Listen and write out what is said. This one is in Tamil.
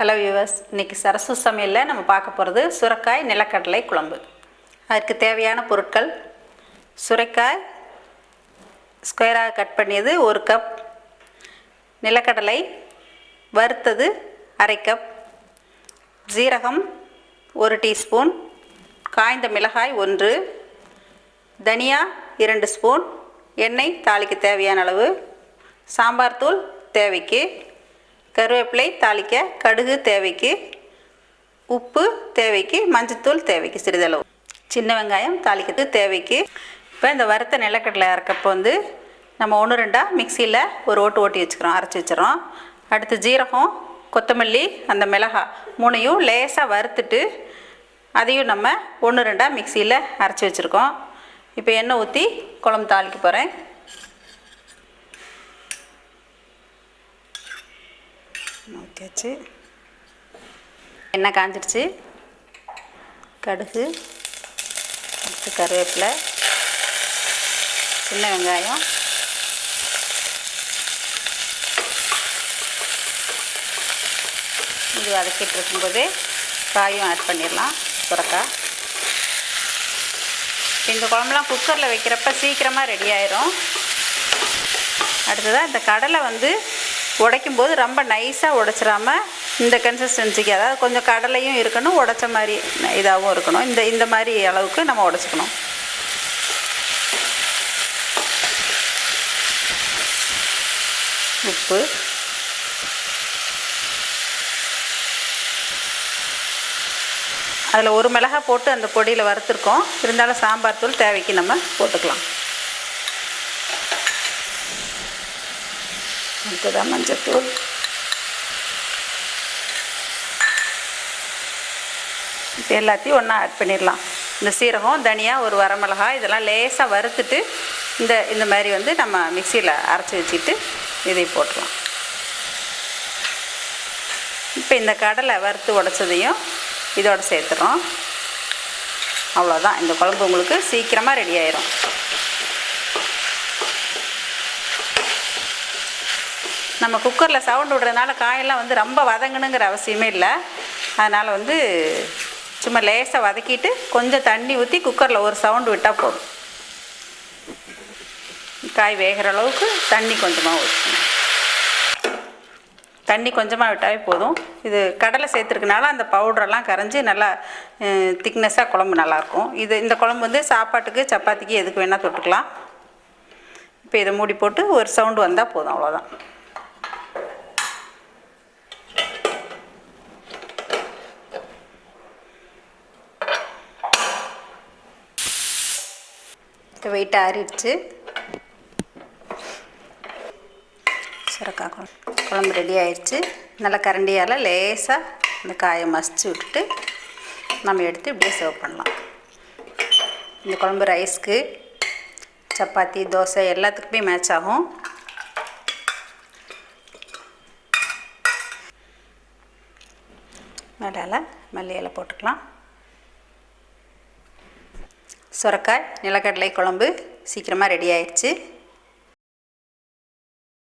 ஹலோ வியூவர்ஸ் இன்றைக்கி சரசு சமையலில் நம்ம பார்க்க போகிறது சுரைக்காய் நிலக்கடலை குழம்பு. அதற்கு தேவையான பொருட்கள் சுரைக்காய் ஸ்கொயராக கட் பண்ணியது ஒரு கப் நிலக்கடலை வறுத்தது அரை கப் ஜீரகம் ஒரு டீஸ்பூன் காய்ந்த மிளகாய் ஒன்று தனியா இரண்டு ஸ்பூன் எண்ணெய் தாளிக்கு தேவையான அளவு சாம்பார் தூள் தேவைக்கு கருவேப்பிலை தாளிக்க கடுகு தேவைக்கு உப்பு தேவைக்கு மஞ்சத்தூள் தேவைக்கு சிறிதளவு. சின்ன வெங்காயம் தாளிக்கிறதுக்கு தேவைக்கு. இப்போ இந்த வறுத்த நிலக்கடலை அரைக்கப்போ வந்து நம்ம ஒன்று ரெண்டாக மிக்சியில் ஒரு ஓட்டு ஓட்டி வச்சுக்கிறோம் அரைச்சி வச்சிடறோம். அடுத்து ஜீரகம் கொத்தமல்லி அந்த மிளகா மூணையும் லேசாக வறுத்துட்டு அதையும் நம்ம ஒன்று ரெண்டாக மிக்சியில் அரைச்சி வச்சுருக்கோம். இப்போ எண்ணெய் ஊற்றி குழம்பு தாளிக்க போகிறேன் ஊற்றியாச்சு எண்ணெய் காஞ்சிடுச்சு. கடுகு அடுத்து கருவேப்பிலை சின்ன வெங்காயம். இது வதக்கிட்டு இருக்கும்போது காயும் ஆட் பண்ணிடலாம் சுரக்காய் இந்த குழம்புலாம் குக்கரில் வைக்கிறப்ப சீக்கிரமாக ரெடி ஆயிரும். அடுத்ததாக இந்த கடலை வந்து உடைக்கும் போது ரொம்ப நைஸாக உடைச்சிடாம இந்த கன்சிஸ்டன்சிக்கு அதாவது கொஞ்சம் கடலையும் இருக்கணும் உடைச்ச மாதிரி இதாகவும் இருக்கணும். இந்த இந்த மாதிரி அளவுக்கு நம்ம உடச்சிக்கணும். உப்பு. அதில் ஒரு மிளகாய் போட்டு அந்த பொடியில் வறுத்துருக்கோம். இருந்தாலும் சாம்பார் தூள் தேவைக்கு நம்ம போட்டுக்கலாம். அடுத்ததான் மஞ்சத்தூள். இப்போ எல்லாத்தையும் ஒன்றா ஆட் பண்ணிடலாம். இந்த சீரகம் தனியா ஒரு வரமிளகாய் இதெல்லாம் லேசாக வறுத்துட்டு இந்த இந்த மாதிரி வந்து நம்ம மிக்சியில் அரைச்சி வச்சுட்டு இதை போட்டுடலாம். இப்போ இந்த கடலை வறுத்து உடச்சதையும் இதோட சேர்த்துறோம். அவ்வளோதான் இந்த குழம்பு உங்களுக்கு சீக்கிரமாக ரெடி ஆயிரும். நம்ம குக்கரில் சவுண்டு விடுறதுனால காயெல்லாம் வந்து ரொம்ப வதங்கணுங்கிற அவசியமே இல்லை. அதனால் வந்து சும்மா லேசாக வதக்கிட்டு கொஞ்சம் தண்ணி ஊற்றி குக்கரில் ஒரு சவுண்டு விட்டால் போதும். காய் வேகிற அளவுக்கு தண்ணி கொஞ்சமாக ஊற்றணும் தண்ணி கொஞ்சமாக விட்டாவே போதும். இது கடலை சேர்த்துருக்கனால அந்த பவுடரெல்லாம் கரைஞ்சி நல்லா திக்னஸாக குழம்பு நல்லாயிருக்கும். இது இந்த குழம்பு வந்து சாப்பாட்டுக்கு சப்பாத்திக்கு எதுக்கு வேணால் தொட்டுக்கலாம். இப்போ இதை மூடி போட்டு ஒரு சவுண்டு வந்தால் போதும் அவ்வளோதான் இந்த வெயிட் ஆறிடுச்சு சுரக்காய் குழம்பு குழம்பு ரெடி ஆயிடுச்சு நல்லா கரண்டியால் லேசாக இந்த காயை மசிச்சு விட்டுட்டு நம்ம எடுத்து இப்படியே சர்வ் பண்ணலாம். இந்த குழம்பு ரைஸ்க்கு சப்பாத்தி தோசை எல்லாத்துக்குமே மேட்ச் ஆகும். மேலால் மல்லி போட்டுக்கலாம். சுரக்காய் நிலக்கடலை குழம்பு சீக்கிரமாக ரெடி ஆயிடுச்சு.